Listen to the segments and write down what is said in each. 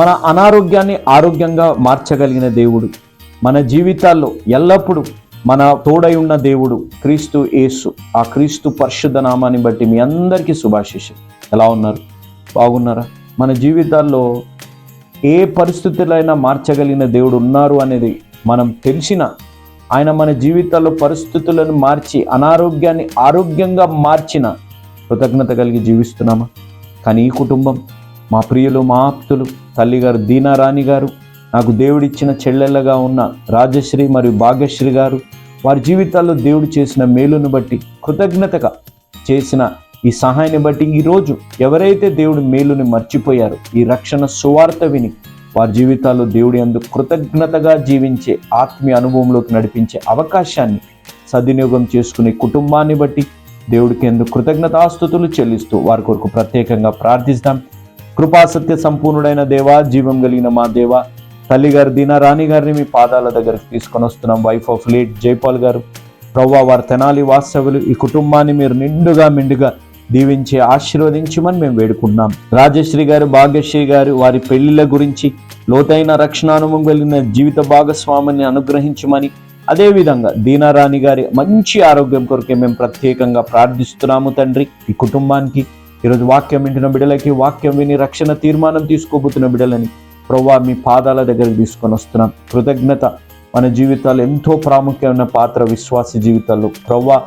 మన అనారోగ్యాన్ని ఆరోగ్యంగా మార్చగలిగిన దేవుడు. మన జీవితాల్లో ఎల్లప్పుడూ మన తోడై ఉన్న దేవుడు క్రీస్తు యేసు. ఆ క్రీస్తు పరిశుద్ధ నామాన్ని బట్టి మీ అందరికీ శుభాశిషం ఎలా ఉన్నారు? బాగున్నారా? మన జీవితాల్లో ఏ పరిస్థితులైనా మార్చగలిగిన దేవుడు ఉన్నారు అనేది మనం తెలిసిన ఆయన మన జీవితాల్లో పరిస్థితులను మార్చి అనారోగ్యాన్ని ఆరోగ్యంగా మార్చిన కృతజ్ఞత కలిగి జీవిస్తున్నామా? కానీ ఈ కుటుంబం మా ప్రియులు మా ఆప్తులు తల్లిగారు దీనారాణి గారు నాకు దేవుడిచ్చిన చెల్లెళ్ళగా ఉన్న రాజశ్రీ మరియు భాగ్యశ్రీ గారు వారి జీవితాల్లో దేవుడు చేసిన మేలును బట్టి కృతజ్ఞతగా చేసిన ఈ సహాయాన్ని బట్టి ఈరోజు ఎవరైతే దేవుడి మేలుని మర్చిపోయారో ఈ రక్షణ సువార్త విని వారి జీవితాల్లో దేవుడి అందు కృతజ్ఞతగా జీవించే ఆత్మీయ అనుభవంలోకి నడిపించే అవకాశాన్ని సద్వినియోగం చేసుకునే కుటుంబాన్ని బట్టి దేవుడికి ఎందుకు కృతజ్ఞతాస్తుతులు చెల్లిస్తూ వారి కొరకు ప్రత్యేకంగా ప్రార్థిస్తాం. కృపాసత్య సంపూర్ణుడైన దేవా జీవం కలిగిన మా దేవ తల్లిగారు దీనా రాణి గారిని మీ పాదాల దగ్గరికి తీసుకొని వస్తున్నాం. వైఫ్ ఆఫ్ లేట్ జైపాల్ గారు ప్రవ్వా వారి తెనాలి వాస్తవులు ఈ కుటుంబాన్ని మీరు నిండుగా మిండుగా దీవించి ఆశీర్వదించమని మేము వేడుకున్నాం రాజశ్రీ గారు భాగ్యశ్రీ గారు వారి పెళ్ళిళ్ళ గురించి లోతైన రక్షణానుభవం కలిగిన జీవిత భాగస్వామిని అనుగ్రహించమని అదేవిధంగా దీనారాణి గారి మంచి ఆరోగ్యం కొరకే మేము ప్రత్యేకంగా ప్రార్థిస్తున్నాము తండ్రి. ఈ కుటుంబానికి ఈరోజు వాక్యం వింటున్న బిడ్డలకి వాక్యం విని రక్షణ తీర్మానం తీసుకోబోతున్న బిడ్డలని ప్రవ్వా మీ పాదాల దగ్గరికి తీసుకొని వస్తున్నాం. కృతజ్ఞత మన జీవితాల్లో ఎంతో ప్రాముఖ్యమైన పాత్ర విశ్వాస జీవితాల్లో. ప్రవ్వా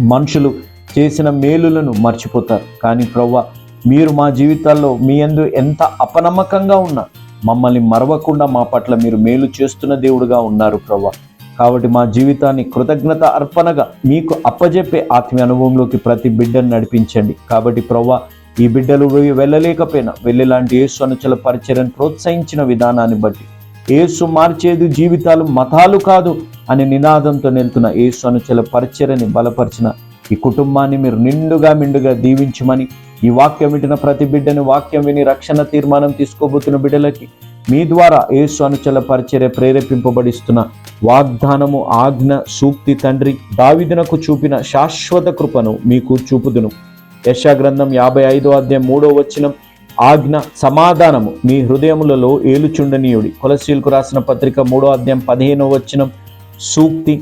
మనుషులు చేసిన మేలులను మర్చిపోతారు. కానీ ప్రవ్వా మీరు మా జీవితాల్లో మీ అందు ఎంత అపనమ్మకంగా ఉన్నా మమ్మల్ని మరవకుండా మా పట్ల మీరు మేలు చేస్తున్న దేవుడుగా ఉన్నారు ప్రవ్వా. కాబట్టి మా జీవితాన్ని కృతజ్ఞత అర్పణగా మీకు అప్పజెప్పే ఆత్మీయ అనుభవంలోకి ప్రతి బిడ్డను నడిపించండి. కాబట్టి ప్రవ్వా ఈ బిడ్డలు వెళ్ళలేకపోయినా వెళ్ళలేకపోయినా వెళ్ళేలాంటి యేసు అనుచల పరిచయను ప్రోత్సహించిన విధానాన్ని బట్టి ఏసు మార్చేది జీవితాలు మతాలు కాదు అనే నినాదంతో నిలుతున్న యేసు అనుచల పరిచయని బలపరిచిన ఈ కుటుంబాన్ని మీరు నిండుగా మిండుగా దీవించమని ఈ వాక్యం వింటున్న ప్రతి బిడ్డని వాక్యం విని రక్షణ తీర్మానం తీసుకోబోతున్న బిడ్డలకి మీ ద్వారా యేసు అనుచల పరిచర్య ప్రేరేపింపబడిస్తున్న వాగ్దానము ఆజ్ఞ సూక్తి తండ్రి దావిదునకు చూపిన శాశ్వత కృపను మీకు చూపుదును. యశాగ్రంథం యాభై ఐదో అధ్యాయం మూడో వచనం ఆజ్ఞ సమాధానము మీ హృదయములలో ఏలుచుండనీయుడి. కొలసీలకు రాసిన పత్రిక మూడో అధ్యాయం పదిహేనో వచనం సూక్తి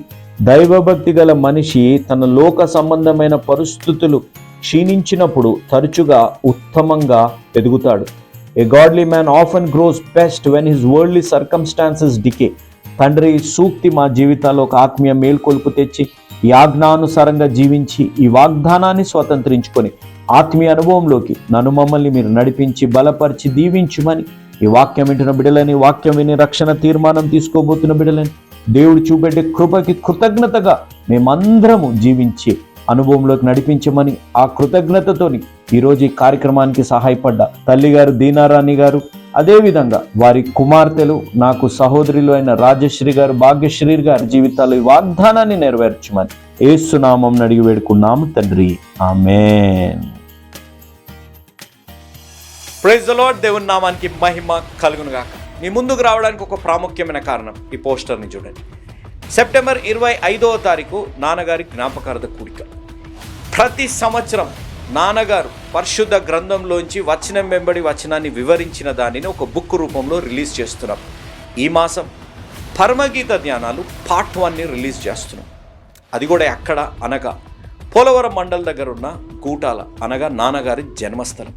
దైవభక్తి గల మనిషి తన లోక సంబంధమైన పరిస్థితులు క్షీణించినప్పుడు తరచుగా ఉత్తమంగా ఎదుగుతాడు. A godly man often grows best when his worldly circumstances decay తండ్రి సూక్తి మా జీవితాల్లో ఒక ఆత్మీయ మేల్కొల్పు తెచ్చి ఈ ఆజ్ఞానుసారంగా జీవించి ఈ వాగ్దానాన్ని స్వతంత్రించుకొని ఆత్మీయ అనుభవంలోకి నన్ను మమ్మల్ని మీరు నడిపించి బలపరిచి దీవించుమని ఈ వాక్యం వింటున్న బిడ్డలని వాక్యం విని రక్షణ తీర్మానం తీసుకోబోతున్న బిడ్డలని దేవుడు చూపెట్టే కృపకి కృతజ్ఞతగా మేమందరము జీవించి అనుభవంలోకి నడిపించమని ఆ కృతజ్ఞతతోని ఈరోజు ఈ కార్యక్రమానికి సహాయపడ్డ తల్లిగారు దీనారాణి గారు అదేవిధంగా వారి కుమార్తెలు నాకు సహోదరులు అయిన రాజశ్రీ గారు భాగ్యశ్రీ గారి జీవితాలు ఈ వాగ్దానాన్ని నెరవేర్చమని ఏసునామం అడిగి వేడుకున్నాము తండ్రి. ఆమె ప్రైజ్ ద లార్డ్ దేవుని నామానికి మహిమ కలుగును గాక. మీ ముందుకు రావడానికి ఒక ప్రాముఖ్యమైన కారణం ఈ పోస్టర్ని చూడండి. సెప్టెంబర్ ఇరవై ఐదవ తారీఖు నాన్నగారి జ్ఞాపకార్థ కూడిక. ప్రతి సంవత్సరం నాన్నగారు పరిశుద్ధ గ్రంథంలోంచి వచనం వెంబడి వచనాన్ని వివరించిన దానిని ఒక బుక్ రూపంలో రిలీజ్ చేస్తున్నాం. ఈ మాసం పరమగీత ధ్యానాలు పార్ట్ వన్ని రిలీజ్ చేస్తున్నాం. అది కూడా ఎక్కడ అనగా పోలవరం మండల్ దగ్గర ఉన్న కూటాల అనగా నాన్నగారి జన్మస్థలం.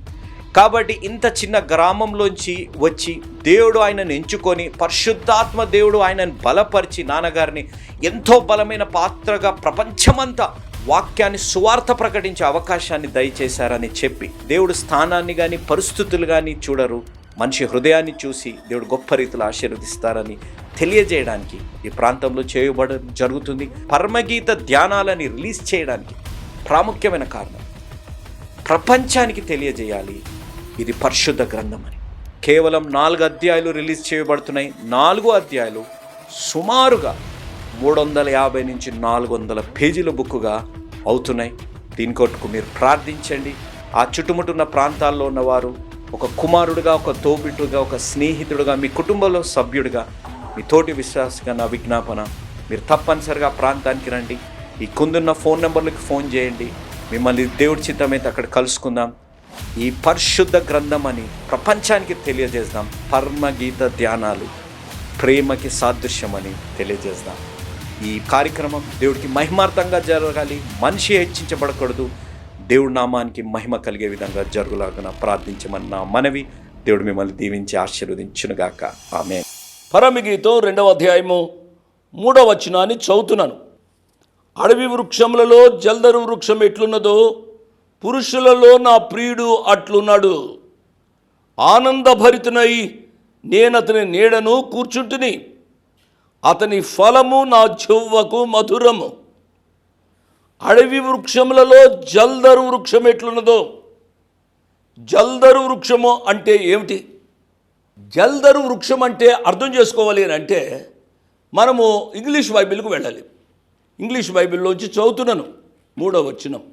కాబట్టి ఇంత చిన్న గ్రామంలోంచి వచ్చి దేవుడు ఆయనను ఎంచుకొని పరిశుద్ధాత్మ దేవుడు ఆయనను బలపరిచి నాన్నగారిని ఎంతో బలమైన పాత్రగా ప్రపంచమంతా వాక్యాన్ని సువార్త ప్రకటించే అవకాశాన్ని దయచేశారని చెప్పి దేవుడు స్థానాన్ని కానీ పరిస్థితులు కానీ చూడరు. మనిషి హృదయాన్ని చూసి దేవుడు గొప్ప రీతిలో ఆశీర్వదిస్తారని తెలియజేయడానికి ఈ ప్రాంతంలో చేయబడ జరుగుతుంది. పరమగీత ధ్యానాలని రిలీజ్ చేయడానికి ప్రాముఖ్యమైన కారణం ప్రపంచానికి తెలియజేయాలి. ఇది పరిశుద్ధ గ్రంథం అని కేవలం నాలుగు అధ్యాయాలు రిలీజ్ చేయబడుతున్నాయి. నాలుగు అధ్యాయాలు సుమారుగా మూడు వందల యాభై నుంచి నాలుగు వందల పేజీల బుక్కుగా అవుతున్నాయి. దీని కొట్టుకు మీరు ప్రార్థించండి. ఆ చుట్టుముట్టున్న ప్రాంతాల్లో ఉన్నవారు ఒక కుమారుడిగా ఒక తోబిట్టుగా ఒక స్నేహితుడుగా మీ కుటుంబంలో సభ్యుడిగా మీ తోటి విశ్వాసగా నా విజ్ఞాపన మీరు తప్పనిసరిగా ఆ ప్రాంతానికి రండి. ఈ కుందున్న ఫోన్ నెంబర్లకు ఫోన్ చేయండి. మిమ్మల్ని దేవుడి చిత్తమైతే అక్కడ కలుసుకుందాం. ఈ పరిశుద్ధ గ్రంథం అని ప్రపంచానికి తెలియజేద్దాం పరమగీత ధ్యానాలు ప్రేమకి సాదృశ్యమని తెలియజేద్దాం ఈ కార్యక్రమం దేవుడికి మహిమార్థంగా జరగాలి. మనిషి హెచ్చించబడకూడదు. దేవుడి నామానికి మహిమ కలిగే విధంగా జరుగులాగా ప్రార్థించమని నా మనవి. దేవుడు మిమ్మల్ని దీవించి ఆశీర్వదించునుగాక. ఆమె పరమగీతం రెండవ అధ్యాయము మూడవ వచనాన్ని చదువుతున్నాను. అడవి వృక్షములలో జల్దరు వృక్షం ఎట్లున్నదో పురుషులలో నా ప్రియుడు అట్లున్నాడు. ఆనందభరితునై నేను అతని నీడను కూర్చుంటుని. అతని ఫలము నా చెవ్వకు మధురము. అడవి వృక్షములలో జల్దరు వృక్షం ఎట్లున్నదో. జల్దరు వృక్షము అంటే ఏమిటి? జల్దరు వృక్షం అంటే అర్థం చేసుకోవాలి అని అంటే మనము ఇంగ్లీష్ బైబిల్కు వెళ్ళాలి. ఇంగ్లీష్ బైబిల్లోంచి చదువుతున్నాను మూడో వచ్చినం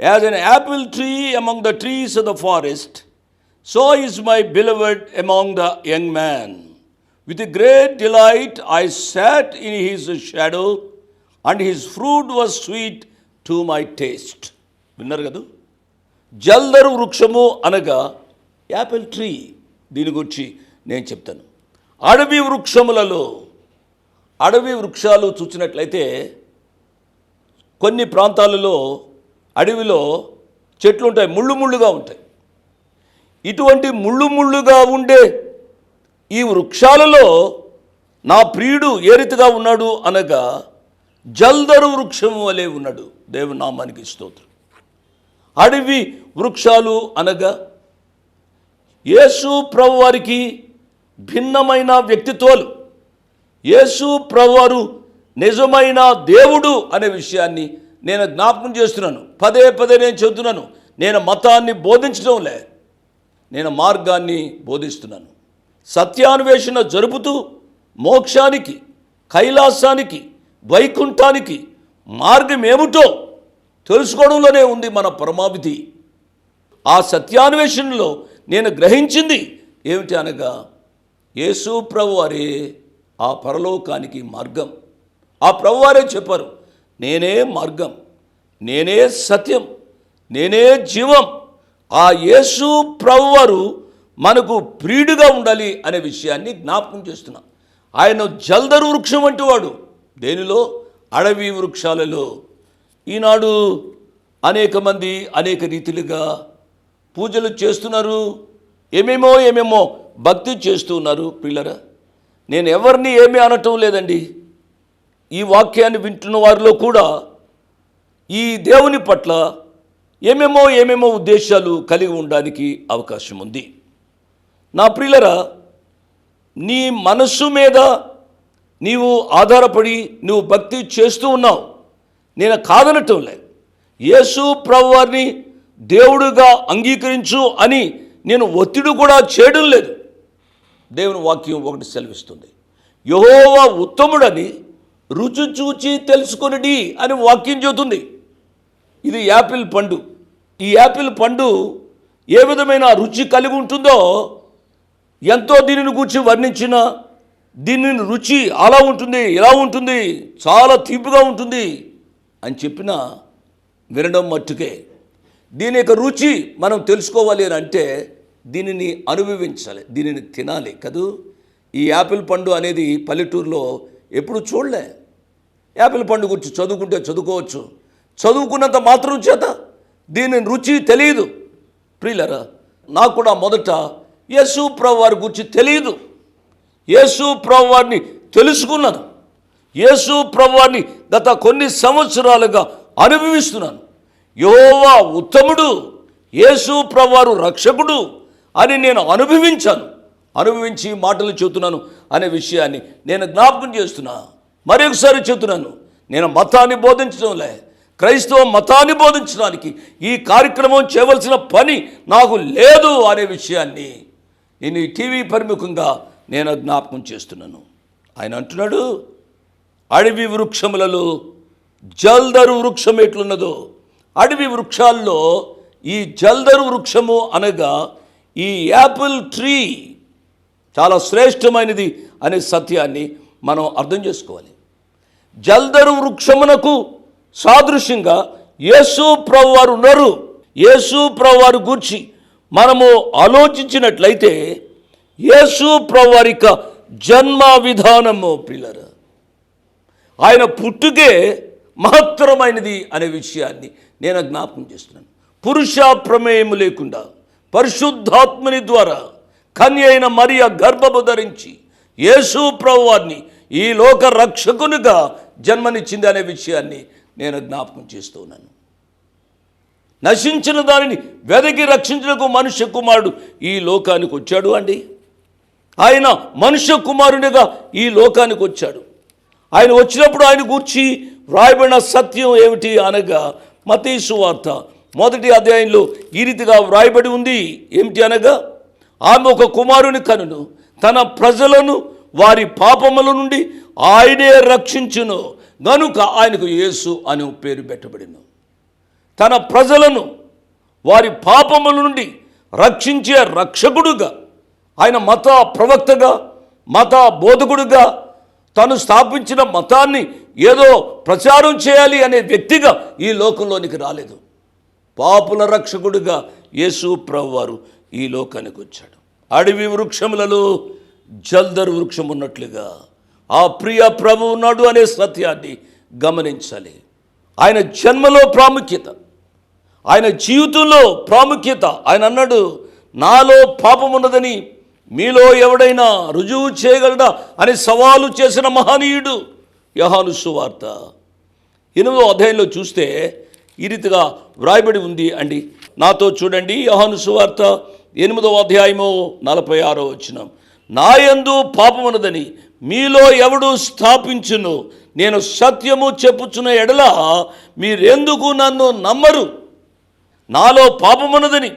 as an apple tree among the trees of the forest so is my beloved among the young man. With great delight I sat in his shadow and his fruit was sweet to my taste విన్నారు కదా? జల్దరు వృక్షము అనగా Apple tree. దీని గురించి నేను చెప్తాను. అడవి వృక్షములలో అడవి వృక్షాలు చూసినట్లయితే కొన్ని ప్రాంతాలలో అడవిలో చెట్లు ఉంటాయి ముళ్ళు ముళ్ళుగా ఉంటాయి. ఇటువంటి ముళ్ళు ముళ్ళుగా ఉండే ఈ వృక్షాలలో నా ప్రియుడు ఏ రీతిగా ఉన్నాడు అనగా జల్దరు వృక్షము వలె ఉన్నాడు. దేవుని నామానికి స్తోత్రం. అడవి వృక్షాలు అనగా యేసు ప్రభు వారికి భిన్నమైన వ్యక్తిత్వాలు. యేసు ప్రభువారు నిజమైన దేవుడు అనే విషయాన్ని నేను జ్ఞాపకం చేస్తున్నాను. పదే పదే నేను చెబుతున్నాను. నేను మతాన్ని బోధించడం లే నేను మార్గాన్ని బోధిస్తున్నాను. సత్యాన్వేషణ జరుపుతూ మోక్షానికి కైలాసానికి వైకుంఠానికి మార్గం ఏమిటో తెలుసుకోవడంలోనే ఉంది మన పరమావిధి. ఆ సత్యాన్వేషణలో నేను గ్రహించింది ఏమిటి అనగా యేసు ప్రభువారే ఆ పరలోకానికి మార్గం. ఆ ప్రభువారే చెప్పారు నేనే మార్గం నేనే సత్యం నేనే జీవం. ఆ యేసు ప్రభువారు మనకు ప్రియుడిగా ఉండాలి అనే విషయాన్ని జ్ఞాపకం చేస్తున్నాం. ఆయన జల్దరు వృక్షం వంటి వాడు. దేనిలో? అడవి వృక్షాలలో. ఈనాడు అనేక మంది అనేక రీతిలుగా పూజలు చేస్తున్నారు. ఏమేమో ఏమేమో భక్తి చేస్తున్నారు పిల్లరా. నేను ఎవరిని ఏమీ అనటం లేదండి. ఈ వాక్యాన్ని వింటున్న వారిలో కూడా ఈ దేవుని పట్ల ఏమేమో ఏమేమో ఉద్దేశాలు కలిగి ఉండడానికి అవకాశం ఉంది. నా ప్రియులరా నీ మనస్సు మీద నీవు ఆధారపడి నువ్వు భక్తి చేస్తూ ఉన్నావు. నేను కాదనటం లే యేసు ప్రభువారిని దేవుడుగా అంగీకరించు అని నేను ఒత్తిడి కూడా చేయడం లేదు. దేవుని వాక్యం ఒకటి సెలవిస్తుంది. యహోవా ఉత్తముడని రుచి చూచి తెలుసుకొనిడి అని వాక్యం చెబుతుంది. ఇది యాపిల్ పండు. ఈ యాపిల్ పండు ఏ విధమైన రుచి కలిగి ఉంటుందో ఎంతో దీనిని గురించి వర్ణించిన దీని రుచి అలా ఉంటుంది ఇలా ఉంటుంది చాలా తీపిగా ఉంటుంది అని చెప్పిన వినడం మట్టుకే. దీని యొక్క రుచి మనం తెలుసుకోవాలి అని అంటే దీనిని అనుభవించాలి దీనిని తినాలి కదూ? ఈ యాపిల్ పండు అనేది పల్లెటూరులో ఎప్పుడు చూడలే. యాపిల్ పండు గురించి చదువుకుంటే చదువుకోవచ్చు. చదువుకున్నంత మాత్రం చేత దీని రుచి తెలియదు. ప్రియులరా నాకు కూడా మొదట యేసు ప్రభు వారి గురించి తెలియదు. యేసు ప్రభు వారిని తెలుసుకున్నాను. యేసు ప్రభు వారిని గత కొన్ని సంవత్సరాలుగా అనుభవిస్తున్నాను. యోవా ఉత్తముడు యేసు ప్రభువారు రక్షకుడు అని నేను అనుభవించాను. అనుభవించి మాటలు చెబుతున్నాను అనే విషయాన్ని నేను జ్ఞాపకం చేస్తున్నా. మరొకసారి చెబుతున్నాను నేను మతాన్ని బోధించడంలే. క్రైస్తవ మతాన్ని బోధించడానికి ఈ కార్యక్రమం చేయవలసిన పని నాకు లేదు అనే విషయాన్ని నేను ఈ టీవీ పరిముఖంగా నేను జ్ఞాపకం చేస్తున్నాను. ఆయన అంటున్నాడు అడవి వృక్షములలో జల్దరు వృక్షం ఎట్లున్నదో అడవి వృక్షాల్లో ఈ జల్దరు వృక్షము అనగా ఈ యాపిల్ ట్రీ చాలా శ్రేష్టమైనది అనే సత్యాన్ని మనం అర్థం చేసుకోవాలి. జల్దరు వృక్షమునకు సాదృశ్యంగా యేసు ప్రభువారు ఉన్నారు. యేసు ప్రభువారు గూర్చి మనము ఆలోచించినట్లయితే యేసు ప్రభు జన్మ విధానము పిల్లర. ఆయన పుట్టుకే మహత్తరమైనది అనే విషయాన్ని నేను జ్ఞాపకం చేస్తున్నాను. పురుష ప్రమేయము లేకుండా పరిశుద్ధాత్మని ద్వారా కన్య అయిన మరియ గర్భము ధరించి యేసు ప్రభువారిని ఈ లోక రక్షకునిగా జన్మనిచ్చింది అనే విషయాన్ని నేను జ్ఞాపకం చేస్తున్నాను నశించిన దానిని వెదకి రక్షించడానికి మనుష్య కుమారుడు ఈ లోకానికి వచ్చాడు అండి. ఆయన మనుష్య కుమారునిగా ఈ లోకానికి వచ్చాడు. ఆయన వచ్చినప్పుడు ఆయన గూర్చి వ్రాయబడిన సత్యం ఏమిటి అనగా మతీసు వార్త మొదటి అధ్యాయంలో ఈ రీతిగా వ్రాయబడి ఉంది. ఏమిటి అనగా ఆమె ఒక కుమారుని కనును తన ప్రజలను వారి పాపముల నుండి ఆయనే రక్షించును గనుక ఆయనకు యేసు అనే పేరు పెట్టబడిను. తన ప్రజలను వారి పాపముల నుండి రక్షించే రక్షకుడుగా ఆయన మత ప్రవక్తగా మత బోధకుడుగా తను స్థాపించిన మతాన్ని ఏదో ప్రచారం చేయాలి అనే వ్యక్తిగా ఈ లోకంలోనికి రాలేదు. పాపుల రక్షకుడుగా యేసు ప్రభువారు ఈ లోకానికి వచ్చాడు. అడవి వృక్షములలో జల్దరు వృక్షం ఉన్నట్లుగా ఆ ప్రియ ప్రభు ఉన్నాడు అనే సత్యాన్ని గమనించాలి. ఆయన జన్మలో ప్రాముఖ్యత. ఆయన జీవితంలో ప్రాముఖ్యత. ఆయన అన్నాడు నాలో పాపం ఉన్నదని మీలో ఎవడైనా రుజువు చేయగలడా? అని సవాలు చేసిన మహనీయుడు యహాను సువార్త. ఎనిమిదో అధ్యాయంలో చూస్తే ఈ రీతిగా వ్రాయబడి ఉంది అండి. నాతో చూడండి యహాను సువార్త ఎనిమిదో అధ్యాయము నలభై ఆరో వచ్చిన నాయందు పాపమున్నదని మీలో ఎవడు స్థాపించును? నేను సత్యము చెప్పుచున్న ఎడల మీరెందుకు నన్ను నమ్మరు? నాలో పాపమున్నదని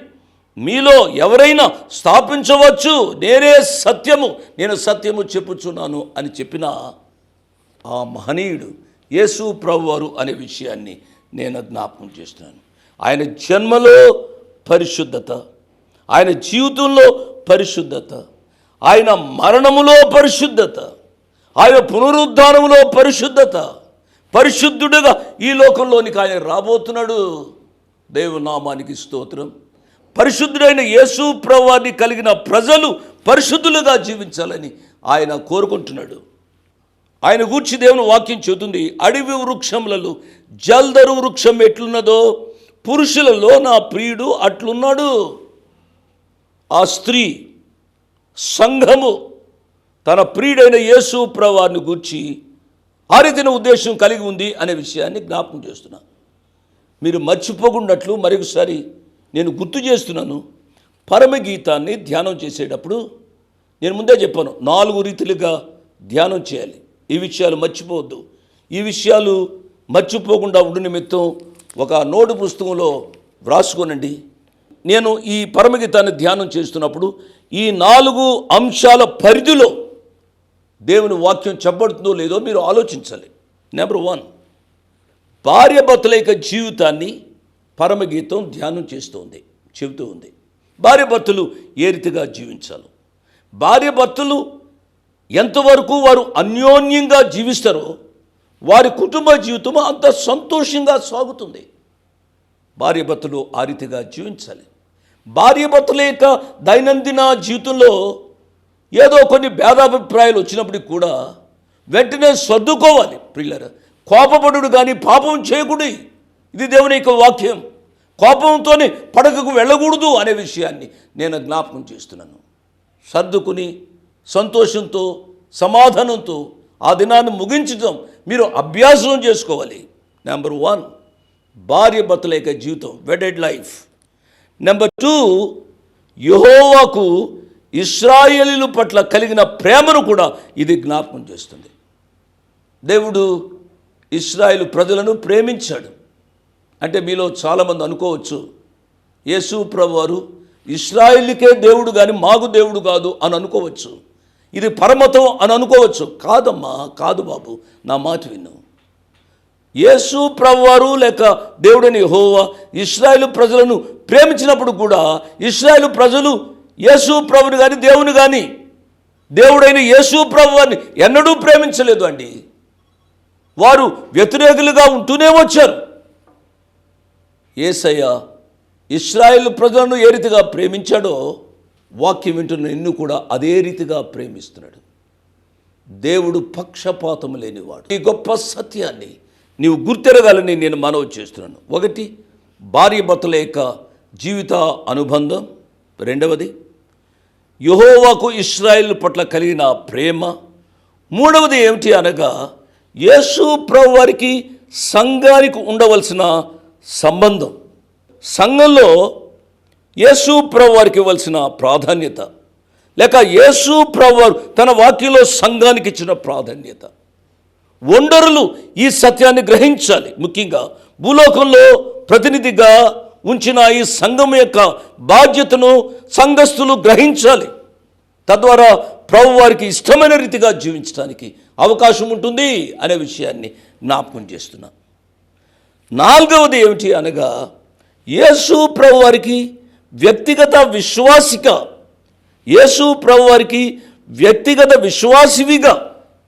మీలో ఎవరైనా స్థాపించవచ్చు. నేనే సత్యము. నేను సత్యము చెప్పుచున్నాను అని చెప్పిన ఆ మహనీయుడు యేసు ప్రభువారు అనే విషయాన్ని నేను జ్ఞాపకం చేస్తున్నాను. ఆయన జన్మలో పరిశుద్ధత ఆయన జీవితంలో పరిశుద్ధత ఆయన మరణములో పరిశుద్ధత ఆయన పునరుద్ధానములో పరిశుద్ధత పరిశుద్ధుడుగా ఈ లోకంలోనికి ఆయన రాబోతున్నాడు. దేవునామానికి స్తోత్రం. పరిశుద్ధుడైన యేసు ప్రవాన్ని కలిగిన ప్రజలు పరిశుద్ధులుగా జీవించాలని ఆయన కోరుకుంటున్నాడు. ఆయన గూర్చి దేవుని వాక్యం చెబుతుంది అడవి వృక్షములలో జల్దరు వృక్షం ఎట్లున్నదో పురుషులలో నా ప్రియుడు అట్లున్నాడు. ఆ స్త్రీ సంఘము తన ప్రియుడైన యేసు ప్రవాన్ని గూర్చి ఆ రీతిన ఉద్దేశం కలిగి ఉంది అనే విషయాన్ని జ్ఞాపకం చేస్తున్నాను మీరు మర్చిపోకున్నట్లు మరొకసారి నేను గుర్తు చేస్తున్నాను. పరమగీతాన్ని ధ్యానం చేసేటప్పుడు నేను ముందే చెప్పాను నాలుగు రీతిలుగా ధ్యానం చేయాలి. ఈ విషయాలు మర్చిపోవద్దు. ఈ విషయాలు మర్చిపోకుండా ఉండు నిమిత్తం ఒక నోటు పుస్తకంలో వ్రాసుకోనండి. నేను ఈ పరమగీతాన్ని ధ్యానం చేస్తున్నప్పుడు ఈ నాలుగు అంశాల పరిధిలో దేవుని వాక్యం చెప్పబడుతుందో లేదో మీరు ఆలోచించాలి. నెంబర్ వన్ భార్యభర్తల యొక్క జీవితాన్ని పరమగీతం ధ్యానం చేస్తుంది చెబుతూ ఉంది. భార్యభర్తలు ఏ రీతిగా జీవించాలి? భార్యభర్తలు ఎంతవరకు వారు అన్యోన్యంగా జీవిస్తారో వారి కుటుంబ జీవితం అంత సంతోషంగా సాగుతుంది. భార్యభర్తలు ఆ రీతిగా జీవించాలి. భార్యభర్తల యొక్క దైనందిన జీవితంలో ఏదో కొన్ని భేదాభిప్రాయాలు వచ్చినప్పటికి కూడా వెంటనే సర్దుకోవాలి ప్రిల్లర్ కోపపడు కానీ పాపం చేయకూడదు. ఇది దేవుని యొక్క వాక్యం. కోపంతోనే పడకకు వెళ్ళకూడదు అనే విషయాన్ని నేను జ్ఞాపకం చేస్తున్నాను. సర్దుకుని సంతోషంతో సమాధానంతో ఆ దినాన్ని ముగించడం మీరు అభ్యాసం చేసుకోవాలి. నెంబర్ వన్ భార్య భర్తల యొక్క జీవితం వెడెడ్ లైఫ్ నెంబర్ టూ యహోవాకు ఇస్రాయేలీల పట్ల కలిగిన ప్రేమను కూడా ఇది జ్ఞాపకం చేస్తుంది. దేవుడు ఇస్రాయిల్ ప్రజలను ప్రేమించాడు. అంటే మీలో చాలామంది అనుకోవచ్చు యేసు ప్రభు వారు ఇస్రాయిల్కే దేవుడు కానీ మాకు దేవుడు కాదు అని అనుకోవచ్చు. ఇది పరమతం అని అనుకోవచ్చు. కాదమ్మా కాదు బాబు నా మాట విను. యేసు ప్రభువారు లేక దేవుడని హోవా ఇస్రాయేల్ ప్రజలను ప్రేమించినప్పుడు కూడా ఇస్రాయేల్ ప్రజలు యేసు ప్రభుని కానీ దేవుని కానీ దేవుడైన యేసు ప్రభువారిని ఎన్నడూ ప్రేమించలేదు అండి. వారు వ్యతిరేకులుగా ఉంటూనే వచ్చారు. ఏసయ్య ఇస్రాయేల్ ప్రజలను ఏ రీతిగా ప్రేమించాడో వాక్యం వింటున్న నిన్ను కూడా అదే రీతిగా ప్రేమిస్తున్నాడు. దేవుడు పక్షపాతం లేనివాడు. ఈ గొప్ప సత్యాన్ని నీవు గుర్తెరగాలని నేను మనవి చేస్తున్నాను. ఒకటి భార్య భర్తల యొక్క జీవిత అనుబంధం. రెండవది యహోవాకు ఇస్రాయిల్ పట్ల కలిగిన ప్రేమ. మూడవది ఏమిటి అనగా యేసు ప్రభు వారికి సంఘానికి ఉండవలసిన సంబంధం. సంఘంలో యేసు ప్రభు వారికి ఇవ్వాల్సిన ప్రాధాన్యత. లేక యేసు ప్రభు తన వాక్యంలో సంఘానికి ఇచ్చిన ప్రాధాన్యత. ఒండరులు ఈ సత్యాన్ని గ్రహించాలి. ముఖ్యంగా భూలోకంలో ప్రతినిధిగా ఉంచిన ఈ సంఘం యొక్క బాధ్యతను సంఘస్థులు గ్రహించాలి. తద్వారా ప్రభు వారికి ఇష్టమైన రీతిగా జీవించడానికి అవకాశం ఉంటుంది అనే విషయాన్ని జ్ఞాపకం చేస్తున్నా. నాలుగవది ఏమిటి అనగా యేసు ప్రభు వారికి వ్యక్తిగత విశ్వాసిక యేసు ప్రభు వారికి వ్యక్తిగత విశ్వాసివిగా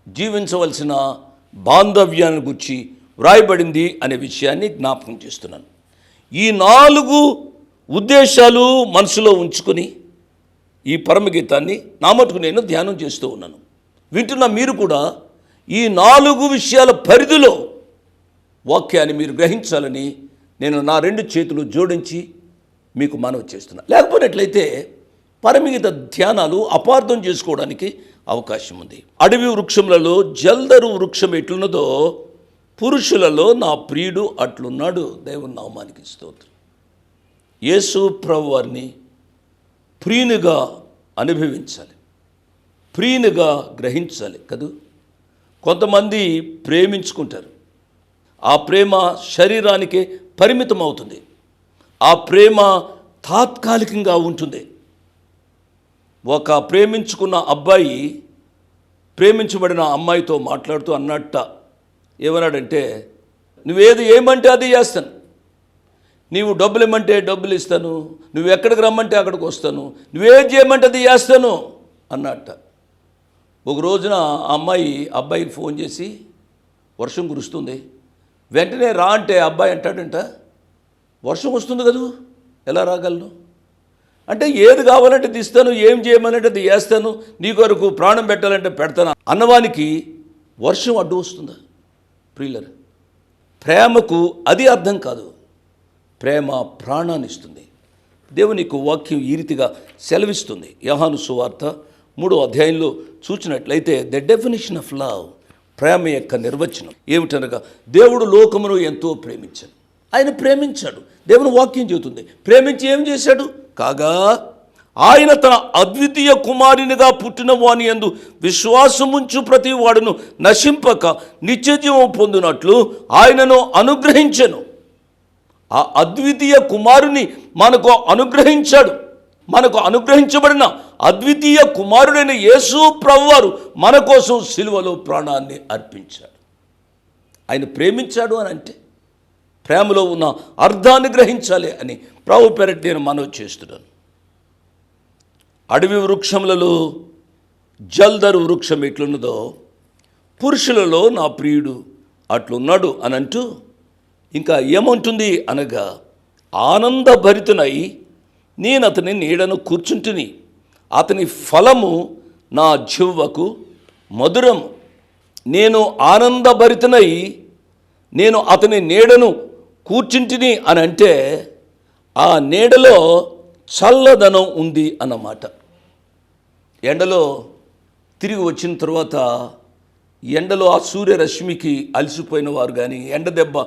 జీవించవలసిన బాంధవ్యాన్ని గురించి వ్రాయబడింది అనే విషయాన్ని జ్ఞాపకం చేస్తున్నాను. ఈ నాలుగు ఉద్దేశాలు మనసులో ఉంచుకొని ఈ పరమగీతాన్ని నా మటుకు నేను ధ్యానం చేస్తూ ఉన్నాను. వింటున్న మీరు కూడా ఈ నాలుగు విషయాల పరిధిలో వాక్యాన్ని మీరు గ్రహించాలని నేను నా రెండు చేతులు జోడించి మీకు మనవి చేస్తున్నా. లేకపోయినట్లయితే పరమిగత ధ్యానాలు అపార్థం చేసుకోవడానికి అవకాశం ఉంది. అడవి వృక్షములలో జల్దరు వృక్షం ఎట్లున్నదో పురుషులలో నా ప్రియుడు అట్లున్నాడు. దేవుని నామానికి స్తోత్రం. యేసు ప్రభు వారిని ప్రియునిగా అనుభవించాలి. ప్రియునిగా గ్రహించాలి కదూ? కొంతమంది ప్రేమించుకుంటారు. ఆ ప్రేమ శరీరానికే పరిమితం అవుతుంది ఆ ప్రేమ తాత్కాలికంగా ఉంటుంది. ఒక ప్రేమించుకున్న అబ్బాయి ప్రేమించబడిన అమ్మాయితో మాట్లాడుతూ అన్నట్ట ఏమన్నాడంటే నువ్వేది ఏమంటే అది చేస్తాను. నీవు డబ్బులు ఇమ్మంటే డబ్బులు ఇస్తాను నువ్వు ఎక్కడికి రమ్మంటే అక్కడికి వస్తాను నువ్వేం చేయమంటే అది చేస్తాను అన్నట్ట. ఒక రోజున ఆ అమ్మాయి అబ్బాయికి ఫోన్ చేసి వర్షం కురుస్తుంది వెంటనే రా అంటే అబ్బాయి అంటాడంట వర్షం వస్తుంది కదూ ఎలా రాగలను? అంటే ఏది కావాలంటే తీస్తాను ఇస్తాను ఏం చేయమనంటే అది చేస్తాను నీ కొరకు ప్రాణం పెట్టాలంటే పెడతాను అన్నవానికి వర్షం అడ్డు వస్తుందా ప్రియులర్. ప్రేమకు అది అర్థం కాదు. ప్రేమ ప్రాణాన్ని ఇస్తుంది దేవునికి వాక్యం ఈ రీతిగా సెలవిస్తుంది. యహాను సువార్త మూడో అధ్యాయంలో చూసినట్లయితే ద డెఫినేషన్ ఆఫ్ లవ్ ప్రేమ యొక్క నిర్వచనం ఏమిటనగా దేవుడు లోకమును ఎంతో ప్రేమించాడు ఆయన ప్రేమించాడు. దేవుని వాక్యం చెబుతుంది. ప్రేమించి ఏం చేశాడు? కాగా ఆయన తన అద్వితీయ కుమారునిగా పుట్టిన వాని ఎందు విశ్వాసముంచు ప్రతి వాడును నశింపక నిత్యజీవం పొందినట్లు ఆయనను అనుగ్రహించెను. ఆ అద్వితీయ కుమారుని మనకు అనుగ్రహించాడు. మనకు అనుగ్రహించబడిన అద్వితీయ కుమారుడైన యేసు ప్రభువారు మన కోసం సిలువలో ప్రాణాన్ని అర్పించాడు. ఆయన ప్రేమించాడు అని అంటే ప్రేమలో ఉన్న అర్థాన్ని గ్రహించాలి అని ప్రభు పెరటి నేను మనవి చేస్తున్నాను. అడవి వృక్షములలో జల్దరు వృక్షం ఎట్లున్నదో పురుషులలో నా ప్రియుడు అట్లున్నాడు అని అంటూ ఇంకా ఏమంటుంది అనగా ఆనందభరితునై నేను అతని నీడను కూర్చుంటుని. అతని ఫలము నా జివ్వకు మధురం. నేను ఆనందభరితునై నేను అతని నీడను కూర్చుంటిని అని అంటే ఆ నీడలో చల్లదనం ఉంది అన్నమాట. ఎండలో తిరిగి వచ్చిన తర్వాత ఎండలో ఆ సూర్యరశ్మికి అలసిపోయిన వారు కానీ ఎండ దెబ్బ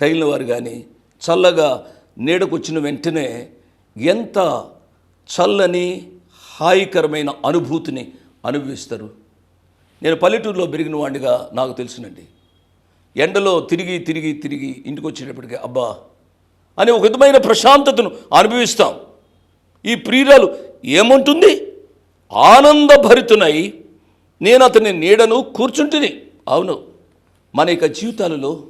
తగిలిన వారు కానీ చల్లగా నీడకొచ్చిన వెంటనే ఎంత చల్లని హాయికరమైన అనుభూతిని అనుభవిస్తారు. నేను పల్లెటూరులో పెరిగిన వాడిగా నాకు తెలుసునండి. ఎండలో తిరిగి తిరిగి తిరిగి ఇంటికి వచ్చేటప్పటికి అబ్బా! అనే ఒక విధమైన ప్రశాంతతను అనుభవిస్తాం. ఈ ప్రియురాలు ఏముంటుంది? ఆనందభరితునై నేను అతని నీడను కూర్చుంటిని. అవును మన యొక్క జీవితాలలో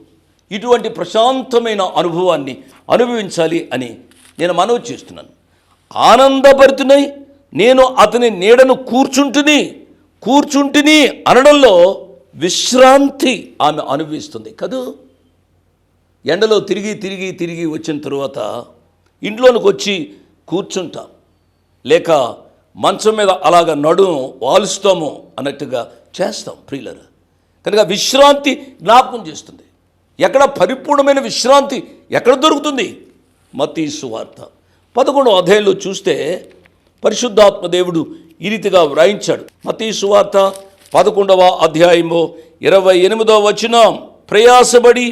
ఇటువంటి ప్రశాంతమైన అనుభవాన్ని అనుభవించాలి అని నేను మనవి చేస్తున్నాను. ఆనందపడుతున్నాయి నేను అతని నీడను కూర్చుంటుని కూర్చుంటుని అనడంలో విశ్రాంతి ఆమె అనుభవిస్తుంది. కదూ? ఎండలో తిరిగి తిరిగి తిరిగి వచ్చిన తరువాత ఇంట్లోనికి వచ్చి కూర్చుంటాం. లేక మంచం మీద అలాగ నడుము వాలుస్తాము అన్నట్టుగా చేస్తాం ప్రియులరు. కనుక విశ్రాంతి జ్ఞాపకం చేస్తుంది. ఎక్కడ పరిపూర్ణమైన విశ్రాంతి ఎక్కడ దొరుకుతుంది? మతీ సువార్త పదకొండవ అధ్యాయంలో చూస్తే పరిశుద్ధాత్మ దేవుడు ఈ రీతిగా వ్రాయించాడు. మతీ సువార్త పదకొండవ అధ్యాయము ఇరవై ఎనిమిదవ వచనం. ప్రయాసపడి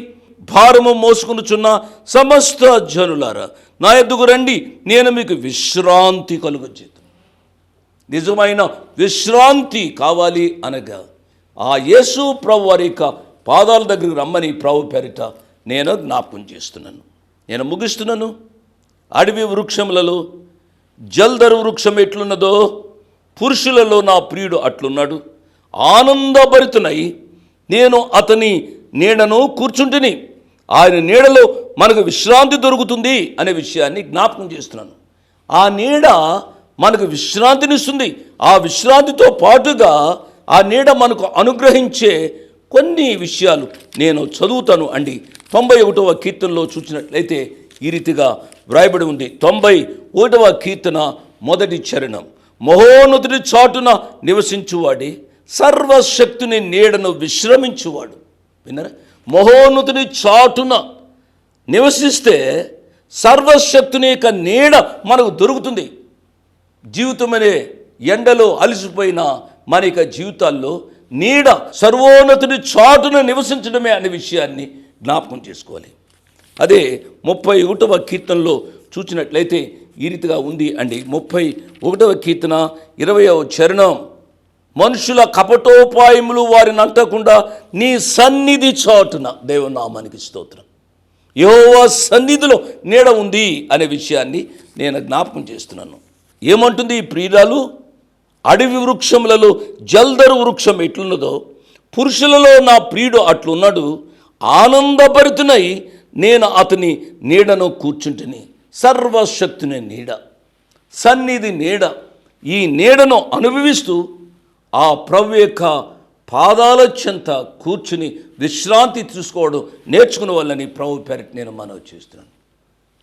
భారము మోసుకునుచున్న సమస్త జనులారా నా ఎద్దుకు రండి నేను మీకు విశ్రాంతి కలుగజేతను నిజమైన విశ్రాంతి కావాలి అనగా ఆ యేసు ప్రభు వారి యొక్క పాదాల దగ్గరికి రమ్మని ప్రభు పేరిట నేను జ్ఞాపకం చేస్తున్నాను. నేను ముగిస్తున్నాను. అడవి వృక్షములలో జల్దరు వృక్షం ఎట్లున్నదో పురుషులలో నా ప్రియుడు అట్లున్నాడు. ఆనందభరితునై నేను అతని నీడను కూర్చుంటుని. ఆయన నీడలో మనకు విశ్రాంతి దొరుకుతుంది అనే విషయాన్ని జ్ఞాపకం చేస్తున్నాను. ఆ నీడ మనకు విశ్రాంతినిస్తుంది. ఆ విశ్రాంతితో పాటుగా ఆ నీడ మనకు అనుగ్రహించే కొన్ని విషయాలు నేను చదువుతాను అండి. తొంభై ఒకటవ కీర్తనలో చూసినట్లయితే ఈ రీతిగా వ్రాయబడి ఉంది. తొంభై ఒకటవ కీర్తన మొదటి చరణం. మహోన్నతుడి చాటున నివసించువాడే సర్వశక్తుని నీడను విశ్రమించువాడు. విన్నారా? మహోన్నతుడి చాటున నివసిస్తే సర్వశక్తుని యొక్క నీడ మనకు దొరుకుతుంది. జీవితం అనే ఎండలో అలసిపోయిన మన యొక్క జీవితాల్లో నీడ సర్వోన్నతుడి చాటున నివసించడమే అనే విషయాన్ని జ్ఞాపకం చేసుకోవాలి. అదే ముప్పై ఒకటవ కీర్తనలో చూసినట్లయితే ఈ రీతిగా ఉంది అండి. ముప్పై ఒకటవ కీర్తన ఇరవయవ చరణం. మనుషుల కపటోపాయములు వారిని అంటకుండా నీ సన్నిధి చాటున దేవునామానికి స్తోత్రం. యహోవా సన్నిధిలో నీడ ఉంది అనే విషయాన్ని నేను జ్ఞాపకం చేస్తున్నాను. ఏమంటుంది ఈ ప్రియురాలు? అడవి వృక్షములలో జల్దరు వృక్షం ఎట్లున్నదో పురుషులలో నా ప్రియుడు అట్లున్నాడు ఆనందభరితునై నేను అతని నీడను కూర్చుంటుని. సర్వశక్తుని నీడ సన్నిధి నీడ ఈ నీడను అనుభవిస్తూ ఆ ప్రభు యొక్క పాదాల చెంత కూర్చుని విశ్రాంతి తీసుకోవడం నేర్చుకునే వాళ్ళని ప్రభు పేరిట నేను మనవి చేస్తున్నాను.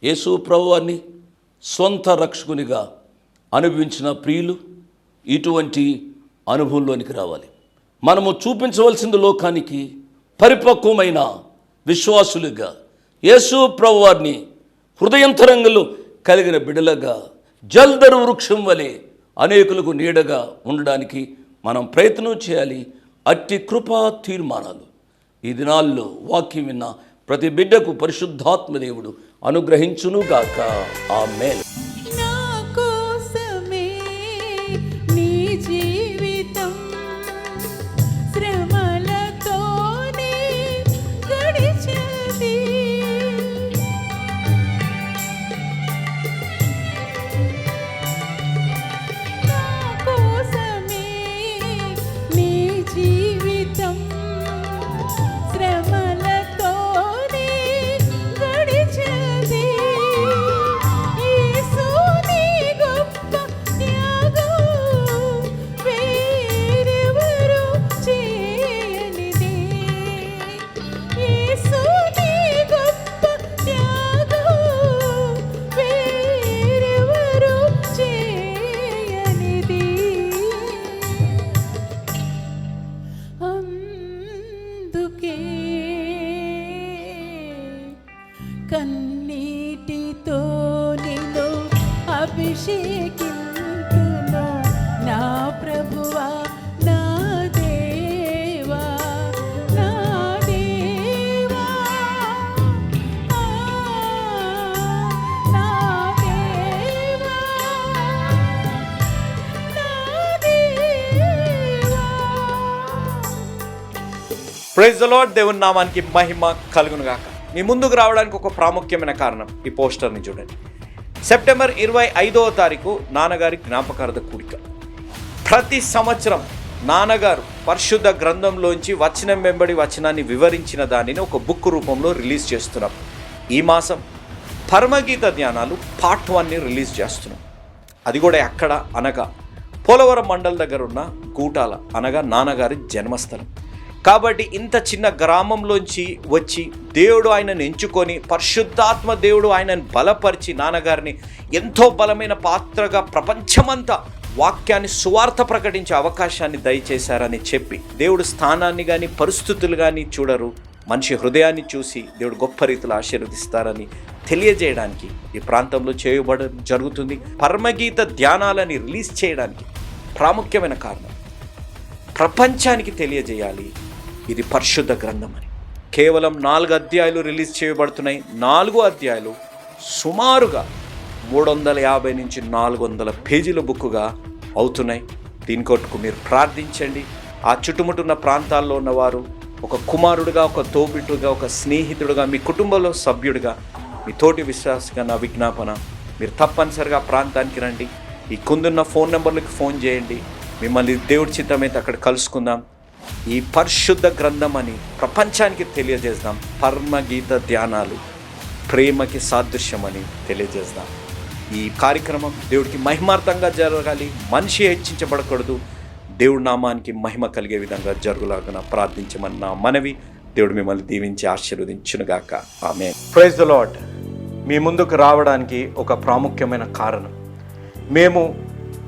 యేసు అని సొంత రక్షకునిగా అనుభవించిన ప్రియులు ఇటువంటి అనుభవంలోనికి రావాలి. మనము చూపించవలసింది లోకానికి పరిపక్వమైన విశ్వాసులుగా యేసు ప్రభువారిని హృదయంతరంగంలో కలిగిన బిడలగా జల్దరు వృక్షం వలె అనేకులకు నీడగా ఉండడానికి మనం ప్రయత్నం చేయాలి. అట్టి కృపా తీర్మానాలు. ఈ దినాల్లో వాక్యం విన్న ప్రతి బిడ్డకు పరిశుద్ధాత్మ దేవుడు అనుగ్రహించునుగాక. ఆ మేలు ప్రైజ్ ద లార్డ్ దేవుని నామానికి మహిమ కలుగును గాక మీ ముందుకు రావడానికి ఒక ప్రాముఖ్యమైన కారణం ఈ పోస్టర్ని చూడండి. సెప్టెంబర్ ఇరవై ఐదవ తారీఖు నాన్నగారి జ్ఞాపకార్థ కూడిక. ప్రతి సంవత్సరం నాన్నగారు పరిశుద్ధ గ్రంథంలోంచి వచనం వెంబడి వచనాన్ని వివరించిన దానిని ఒక బుక్ రూపంలో రిలీజ్ చేస్తున్నాం. ఈ మాసం పరమగీత ధ్యానాలు పార్ట్ వన్ని రిలీజ్ చేస్తున్నాం. అది కూడా ఎక్కడ అనగా పోలవరం మండల్ దగ్గర ఉన్న గూటాల అనగా నాన్నగారి జన్మస్థలం. కాబట్టి ఇంత చిన్న గ్రామంలోంచి వచ్చి దేవుడు ఆయనను ఎంచుకొని పరిశుద్ధాత్మ దేవుడు ఆయనను బలపరిచి నాన్నగారిని ఎంతో బలమైన పాత్రగా ప్రపంచమంతా వాక్యాన్ని సువార్త ప్రకటించే అవకాశాన్ని దయచేశారని చెప్పి దేవుడు స్థానాన్ని కానీ పరిస్థితులు కానీ చూడరు. మనిషి హృదయాన్ని చూసి దేవుడు గొప్ప రీతిలో ఆశీర్వదిస్తారని తెలియజేయడానికి ఈ ప్రాంతంలో చేయబడడం జరుగుతుంది. పరమగీత ధ్యానాలని రిలీజ్ చేయడానికి ప్రాముఖ్యమైన కారణం ప్రపంచానికి తెలియజేయాలి. ఇది పరిశుద్ధ గ్రంథం అని. కేవలం నాలుగు అధ్యాయాలు రిలీజ్ చేయబడుతున్నాయి. నాలుగు అధ్యాయాలు సుమారుగా మూడు వందల యాభై నుంచి నాలుగు వందల పేజీల బుక్కుగా అవుతున్నాయి. దీని కొట్టుకు మీరు ప్రార్థించండి. ఆ చుట్టుముట్టున్న ప్రాంతాల్లో ఉన్నవారు ఒక కుమారుడుగా ఒక తోబిట్టుగా ఒక స్నేహితుడుగా మీ కుటుంబంలో సభ్యుడిగా మీ తోటి విశ్వాసగా నా విజ్ఞాపన మీరు తప్పనిసరిగా ప్రాంతానికి రండి. ఈ కుందున్న ఫోన్ నెంబర్లకు ఫోన్ చేయండి. మిమ్మల్ని దేవుడి చిత్తమైతే అక్కడ కలుసుకుందాం. ఈ పరిశుద్ధ గ్రంథం అని ప్రపంచానికి తెలియజేద్దాం పరమగీత ధ్యానాలు ప్రేమకి సాదృశ్యమని తెలియజేద్దాం ఈ కార్యక్రమం దేవుడికి మహిమార్థంగా జరగాలి. మనిషి హెచ్చించబడకూడదు. దేవుడి నామానికి మహిమ కలిగే విధంగా జరుగులాగా ప్రార్థించమని నా మనవి. దేవుడు మిమ్మల్ని దీవించి ఆశీర్వదించునుగాక. ఆమె ప్రైజ్ ద లాడ్ మీ ముందుకు రావడానికి ఒక ప్రాముఖ్యమైన కారణం. మేము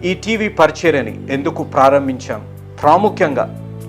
ఈ టీవీ పరిచర్యని ఎందుకు ప్రారంభించాం? ప్రాముఖ్యంగా